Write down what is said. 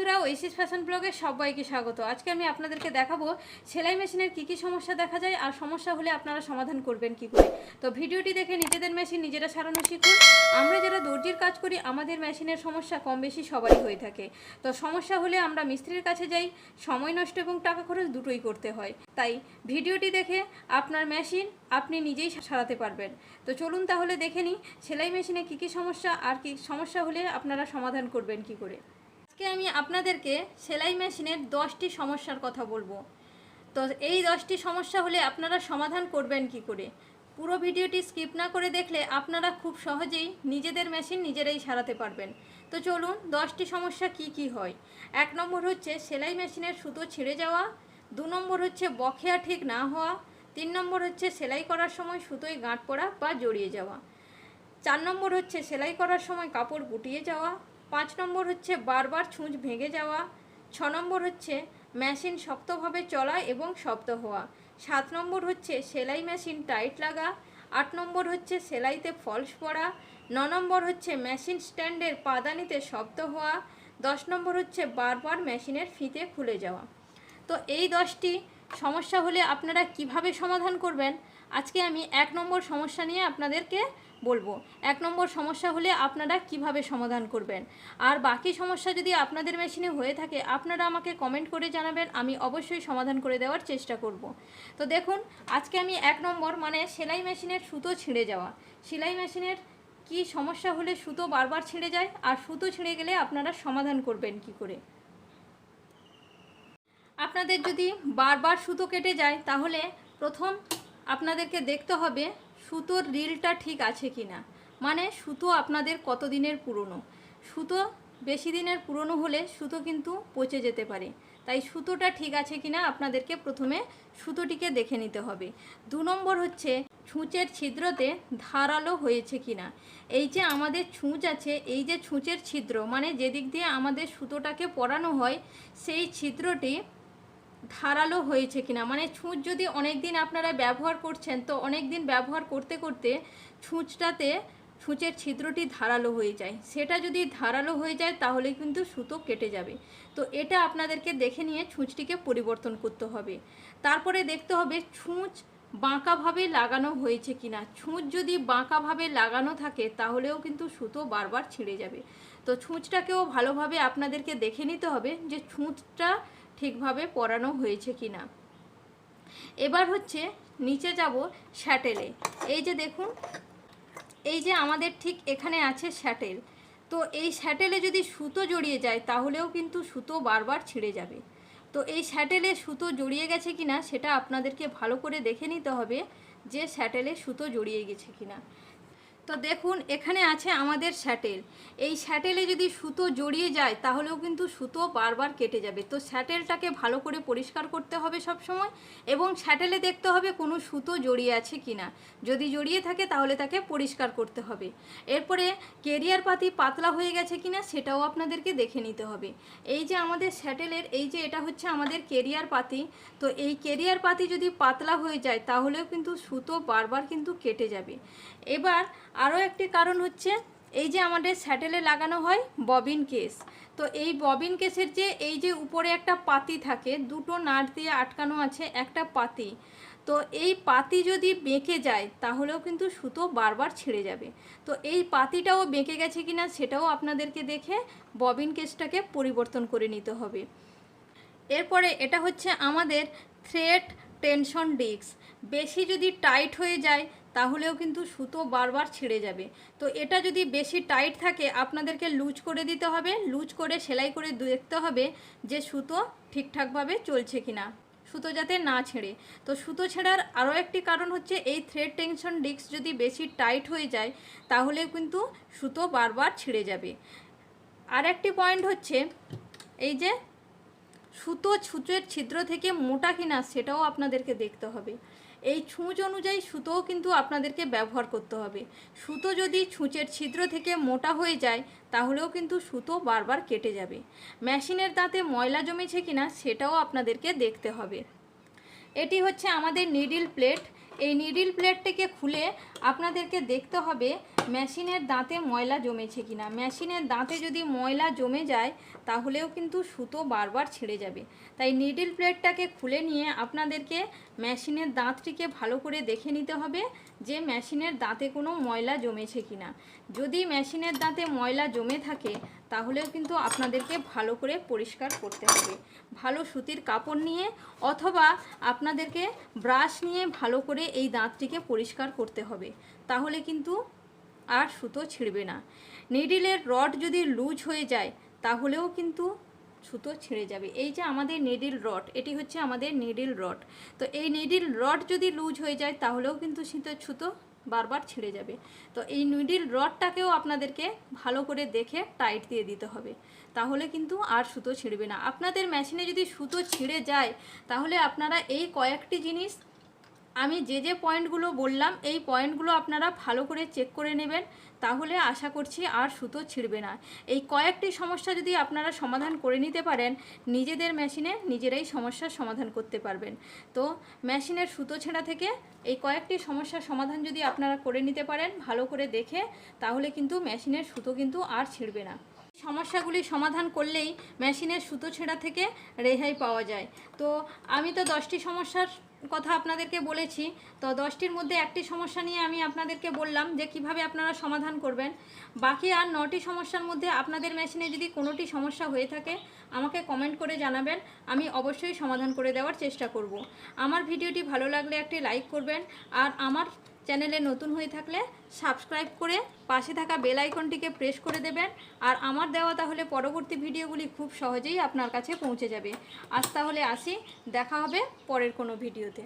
বন্ধুরা Oasis fashion ব্লগে সবাইকে স্বাগত। আজকে আমি আপনাদেরকে দেখাবো সেলাই মেশিনের কি কি সমস্যা দেখা যায় আর সমস্যা হলে আপনারা সমাধান করবেন কি করে তো ভিডিওটি দেখে নিজেদের মেশিন নিজেরা সারানো শিখুন। আমরা যারা দর্জির কাজ করি, আমাদের মেশিনের সমস্যা কম বেশি সবারই হয়ে থাকে। তো সমস্যা হলে আমরা মিস্ত্রির কাছে যাই, সময় নষ্ট এবং টাকা খরচ দুটোই করতে হয়। তাই ভিডিওটি দেখে আপনার মেশিন আপনি নিজেই সারাতে পারবেন। তো চলুন তাহলে দেখে নিই, সেলাই মেশিনে কী কী সমস্যা আর কি সমস্যা হলে আপনারা সমাধান করবেন কি করে। আজকে আমি আপনাদেরকে সেলাই মেশিনের দশটি সমস্যার কথা বলব। তো এই দশটি সমস্যা হলে আপনারা সমাধান করবেন কি করে? পুরো ভিডিওটি স্কিপ না করে দেখলে আপনারা খুব সহজেই নিজেদের মেশিন নিজেরাই সারাতে পারবেন। তো চলুন, দশটি সমস্যা কি কি হয়? এক নম্বর হচ্ছে সেলাই মেশিনের সুতো ছিঁড়ে যাওয়া, দু নম্বর হচ্ছে বকেয়া ঠিক না হওয়া, তিন নম্বর হচ্ছে সেলাই করার সময় সুতোয় গাঁট পড়া বা জড়িয়ে যাওয়া। চার নম্বর হচ্ছে সেলাই করার সময় কাপড় গুটিয়ে যাওয়া পাঁচ নম্বর হচ্ছে বারবার ছুঁচ ভেঙে যাওয়া, ছ নম্বর হচ্ছে মেশিন শক্তভাবে চলা এবং শব্দ হওয়া, সাত নম্বর হচ্ছে সেলাই মেশিন টাইট লাগা, আট নম্বর হচ্ছে সেলাইতে ফলস পড়া, ন নম্বর হচ্ছে মেশিন স্ট্যান্ডের পাদানিতে শব্দ হওয়া, দশ নম্বর হচ্ছে বারবার মেশিনের ফিতে খুলে যাওয়া। তো এই দশটি সমস্যা হলে আপনারা কীভাবে সমাধান করবেন? আজকে আমি এক নম্বর সমস্যা নিয়ে আপনাদেরকে বলব। এক নম্বর সমস্যা হলে আপনারা কীভাবে সমাধান করবেন? আর বাকি সমস্যা যদি আপনাদের মেশিনে হয়ে থাকে, আপনারা আমাকে কমেন্ট করে জানাবেন, আমি অবশ্যই সমাধান করে দেওয়ার চেষ্টা করব। তো দেখুন, আজকে আমি এক নম্বর মানে সেলাই মেশিনের সুতো ছিঁড়ে যাওয়া। সেলাই মেশিনের কি সমস্যা হলে সুতো বারবার ছিঁড়ে যায়, আর সুতো ছিঁড়ে গেলে আপনারা সমাধান করবেন কি করে? আপনাদের যদি বারবার সুতো কেটে যায়, তাহলে প্রথম আপনাদেরকে দেখতে হবে সুতোর রিলটা ঠিক আছে কি না মানে সুতো আপনাদের কত দিনের পুরনো? সুতো বেশি দিনের পুরনো হলে সুতো কিন্তু পচে যেতে পারে। তাই সুতোটা ঠিক আছে কি না আপনাদেরকে প্রথমে সুতোটিকে দেখে নিতে হবে। দু নম্বর হচ্ছে, ছুঁচের ছিদ্রতে ধারালো হয়েছে কি না এই যে আমাদের ছুঁচ আছে, এই যে ছুঁচের ছিদ্র মানে যেদিক দিয়ে আমাদের সুতোটাকে পরানো হয়, সেই ছিদ্রটি ধারালো হয়েছে কিনা? মানে ছুঁচ যদি অনেক দিন আপনারা ব্যবহার করছেন, তো অনেক দিন ব্যবহার করতে করতে ছুঁচটাতে, ছুঁচের ছিদ্রটি ধারালো হয়ে যায়। সেটা যদি ধারালো হয়ে যায়, তাহলে কিন্তু সুতো কেটে যাবে। তো এটা আপনাদেরকে দেখে নিয়ে ছুঁচটিকে পরিবর্তন করতে হবে। তারপরে দেখতে হবে ছুঁচ বাঁকাভাবে লাগানো হয়েছে কিনা? ছুঁচ যদি বাঁকাভাবে লাগানো থাকে, তাহলেও কিন্তু সুতো বারবার ছিঁড়ে যাবে। তো ছুঁচটাকেও ভালোভাবে আপনাদেরকে দেখে নিতে হবে যে ছুঁচটা ঠিকভাবে পরানো হয়েছে কি না। এবার হচ্ছে নিচে যাব স্যাটেলে এই যে দেখুন, এই যে আমাদের ঠিক এখানে আছে স্যাটেল তো এই স্যাটেলে যদি সুতো জড়িয়ে যায়, তাহলেও কিন্তু সুতো বারবার ছিঁড়ে যাবে। তো এই স্যাটেলে সুতো জড়িয়ে গেছে কিনা সেটা আপনাদেরকে ভালো করে দেখে নিতে হবে যে স্যাটেলে সুতো জড়িয়ে গেছে কিনা তো দেখুন, এখানে আছে আমাদের স্যাটেল এই স্যাটেলে যদি সুতো জড়িয়ে যায়, তাহলেও কিন্তু সুতো বারবার কেটে যাবে। তো স্যাটেলটাকে ভালো করে পরিষ্কার করতে হবে সব সময় এবং স্যাটেলে দেখতে হবে কোনো সুতো জড়িয়ে আছে কি না যদি জড়িয়ে থাকে, তাহলে তাকে পরিষ্কার করতে হবে। এরপরে কেরিয়ার পাতি পাতলা হয়ে গেছে কিনা, সেটাও আপনাদেরকে দেখে নিতে হবে। এই যে আমাদের স্যাটেলের এই যে এটা হচ্ছে আমাদের কেরিয়ার পাতি, তো এই কেরিয়ার পাতি যদি পাতলা হয়ে যায়, তাহলেও কিন্তু সুতো বারবার কিন্তু কেটে যাবে। এবার আরও একটি কারণ হচ্ছে এই যে আমাদের স্যাটেলে লাগানো হয় ববিন কেস। তো এই ববিন কেসের যে এই যে উপরে একটা পাতি থাকে, দুটো নাট দিয়ে আটকানো আছে একটা পাতি। তো এই পাতি যদি বেঁকে যায়, তাহলেও কিন্তু সুতো বারবার ছিঁড়ে যাবে। তো এই পাতিটাও বেঁকে গেছে কিনা সেটাও আপনাদেরকে দেখে ববিন কেসটাকে পরিবর্তন করে নিতে হবে। এরপরে এটা হচ্ছে আমাদের থ্রেড টেনশন ডিস্ক বেশি যদি টাইট হয়ে যায় তাহলেও কিন্তু সুতো বারবার ছিঁড়ে যাবে। তো এটা যদি বেশি টাইট থাকে, আপনাদেরকে লুজ করে দিতে হবে। লুজ করে, সেলাই করে দেখতে হবে যে সুতো ঠিকঠাকভাবে চলছে কিনা। সুতো যাতে না ছেড়ে। তো সুতো ছেঁড়ার আরও একটি কারণ হচ্ছে, এই থ্রেড টেনশন ডিস্ক যদি বেশি টাইট হয়ে যায়, তাহলেও কিন্তু সুতো বারবার ছিঁড়ে যাবে। আর একটি পয়েন্ট হচ্ছে, এই যে সুতো ছুঁচের ছিদ্র থেকে মোটা কিনা, সেটাও আপনাদেরকে দেখতে হবে। এই ছুঁচ অনুযায়ী সুতোও কিন্তু আপনাদেরকে ব্যবহার করতে হবে। সুতো যদি ছুঁচের ছিদ্র থেকে মোটা হয়ে যায়, তাহলেও কিন্তু সুতো বারবার কেটে যাবে। মেশিনের দাঁতে ময়লা জমেছে কিনা সেটাও আপনাদেরকে দেখতে হবে। এটি হচ্ছে আমাদের নিডিল প্লেট। এই নিডিল প্লেটটিকে খুলে আপনাদেরকে দেখতে হবে মেশিনের দাঁতে ময়লা জমেছে কিনা? মেশিনের দাঁতে যদি ময়লা জমে যায়, তাহলেও কিন্তু সুতো বারবার ছিঁড়ে যাবে। তাই নিডল প্লেটটাকে খুলে নিয়ে আপনাদেরকে মেশিনের দাঁতটিকে ভালো করে দেখে নিতে হবে যে মেশিনের দাঁতে কোনো ময়লা জমেছে কিনা। যদি মেশিনের দাঁতে ময়লা জমে থাকে, তাহলেও কিন্তু আপনাদেরকে ভালো করে পরিষ্কার করতে হবে। ভালো সুতির কাপড় নিয়ে অথবা আপনাদেরকে ব্রাশ নিয়ে ভালো করে এই দাঁতটিকে পরিষ্কার করতে হবে। তাহলে কিন্তু আর সুতো ছিঁড়বে না। নিডিলের রড যদি লুজ হয়ে যায়, তাহলেও কিন্তু সুতো ছিঁড়ে যাবে। এই যে আমাদের নিডিল রড, এটি হচ্ছে আমাদের নিডিল রড। তো এই নিডিল রড যদি লুজ হয়ে যায়, তাহলেও কিন্তু শীতের সুতো বারবার ছিঁড়ে যাবে। তো এই নিডিল রডটাকেও আপনাদেরকে ভালো করে দেখে টাইট দিয়ে দিতে হবে। তাহলে কিন্তু আর সুতো ছিঁড়বে না। আপনাদের মেশিনে যদি সুতো ছিঁড়ে যায়, তাহলে আপনারা এই কয়েকটি জিনিস আমি যে যে পয়েন্টগুলো বললাম, এই পয়েন্টগুলো আপনারা ভালো করে চেক করে নেবেন, তাহলে আশা করছি আর সুতো ছিঁড়বে না। এই কয়েকটি সমস্যা যদি আপনারা সমাধান করে নিতে পারেন, নিজেদের মেশিনে নিজেরাই সমস্যার সমাধান করতে পারবেন। তো মেশিনের সুতো ছেঁড়া থেকে এই কয়েকটি সমস্যার সমাধান যদি আপনারা করে নিতে পারেন, ভালো করে দেখে, তাহলে কিন্তু মেশিনের সুতো কিন্তু আর ছিঁড়বে না। সমস্যাগুলি সমাধান করলেই মেশিনের সুতো ছেঁড়া থেকে রেহাই পাওয়া যায়। তো আমি তো দশটি সমস্যার কথা আপনাদেরকে বলেছি। তো দশটির মধ্যে একটি সমস্যা নিয়ে আমি আপনাদেরকে বললাম যে কীভাবে আপনারা সমাধান করবেন। বাকি আর নটি সমস্যার মধ্যে আপনাদের মেশিনে যদি কোনোটি সমস্যা হয়ে থাকে, আমাকে কমেন্ট করে জানাবেন। আমি অবশ্যই সমাধান করে দেওয়ার চেষ্টা করব। আমার ভিডিওটি ভালো লাগলে একটি লাইক করবেন। আর আমার চ্যানেলে নতুন হয়ে থাকলে সাবস্ক্রাইব করে পাশে থাকা বেল আইকনটিকে প্রেস করে দেবেন। আর আমার দেওয়া তাহলে পরবর্তী ভিডিওগুলি খুব সহজেই আপনার কাছে পৌঁছে যাবে। আজ তাহলে আসি, দেখা হবে পরের কোনো ভিডিওতে।